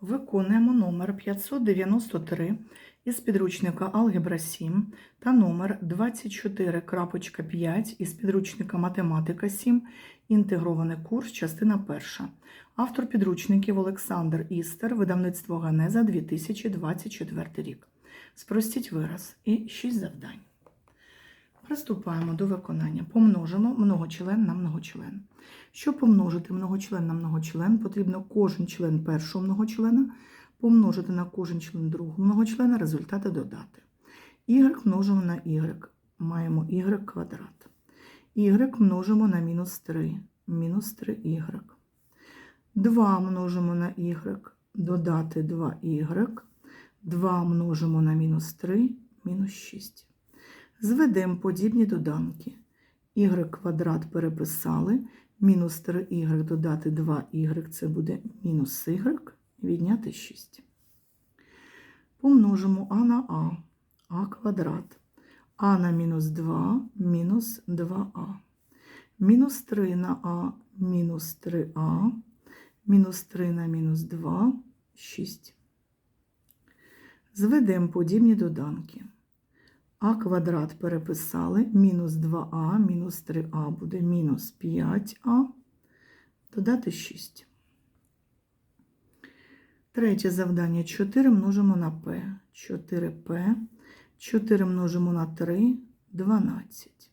Виконуємо номер 593 із підручника Алгебра 7 та номер 24.5 із підручника Математика 7. Інтегрований курс, частина 1. Автор підручників Олександр Істер, видавництво Ганеза 2024 рік. Спростіть вираз і 6 завдань. Приступаємо до виконання. Помножимо многочлен на многочлен. Щоб помножити многочлен на многочлен, потрібно кожен член першого многочлена помножити на кожен член другого многочлена, результати додати. Y множимо на y, маємо y квадрат. Y множимо на мінус 3, мінус 3y. 2 множимо на y, додати 2y. 2 множимо на мінус 3, мінус 6. Зведемо подібні доданки. y квадрат переписали, мінус 3y додати 2y, це буде мінус y, відняти 6. Помножимо а на а, а квадрат. а на мінус 2, мінус 2а. Мінус 3 на а, мінус 3а, мінус 3 на мінус 2, 6. Зведемо подібні доданки. А квадрат переписали, мінус 2а, мінус 3а буде мінус 5а, додати 6. Третє завдання 4 множимо на p. 4p. 4 множимо на 3, 12.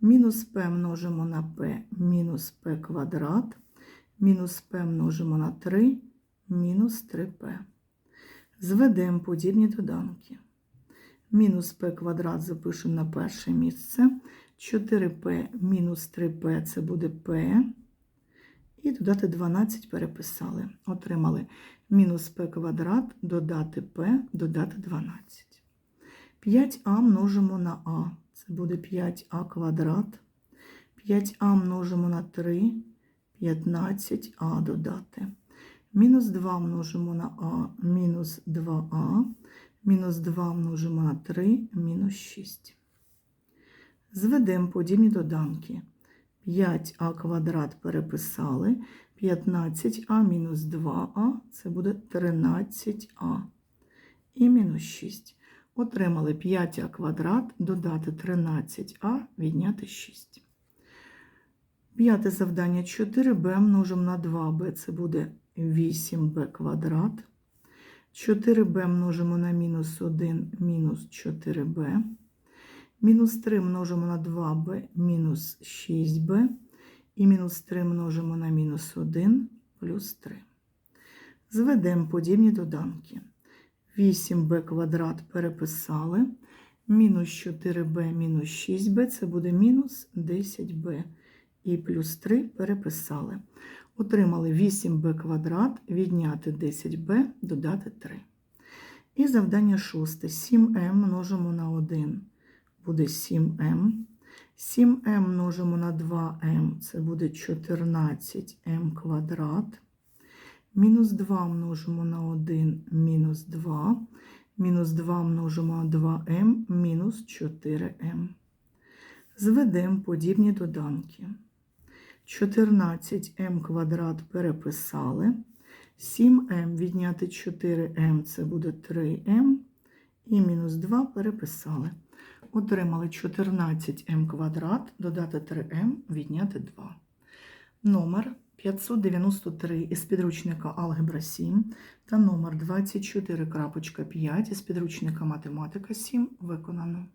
Мінус p множимо на p, мінус p квадрат. Мінус p множимо на 3, мінус 3p. Зведемо подібні доданки. Мінус p квадрат запишемо на перше місце. 4p мінус 3p це буде p. І додати 12 переписали. Отримали мінус p квадрат, додати p, додати 12. 5а множимо на а. Це буде 5а квадрат. 5а множимо на 3, 15а додати. Мінус 2 множимо на а, мінус 2а. Мінус 2 множимо на 3, мінус 6. Зведемо подібні доданки. 5а квадрат переписали. 15а мінус 2а це буде 13а. І мінус 6. Отримали 5а квадрат, додати 13а, відняти 6. П'яте завдання 4b множимо на 2b, це буде 8b квадрат. 4b множимо на мінус 1, мінус 4b. Мінус 3 множимо на 2b, мінус 6b. І мінус 3 множимо на мінус 1, плюс 3. Зведемо подібні доданки. 8b квадрат переписали. Мінус 4b, мінус 6b, це буде мінус 10b. І плюс 3 переписали. Отримали 8b квадрат, відняти 10b, додати 3. І завдання шосте. 7m множимо на 1, буде 7m. 7m множимо на 2m, це буде 14m квадрат. Мінус 2 множимо на 1, мінус 2. Мінус 2 множимо на 2m, мінус 4m. Зведемо подібні доданки. 14m квадрат переписали. 7m відняти 4m це буде 3m. І мінус 2 переписали. Отримали 14m квадрат, додати 3m, відняти 2. Номер 593 із підручника Алгебра 7 та номер 24.5 із підручника Математика 7 виконано.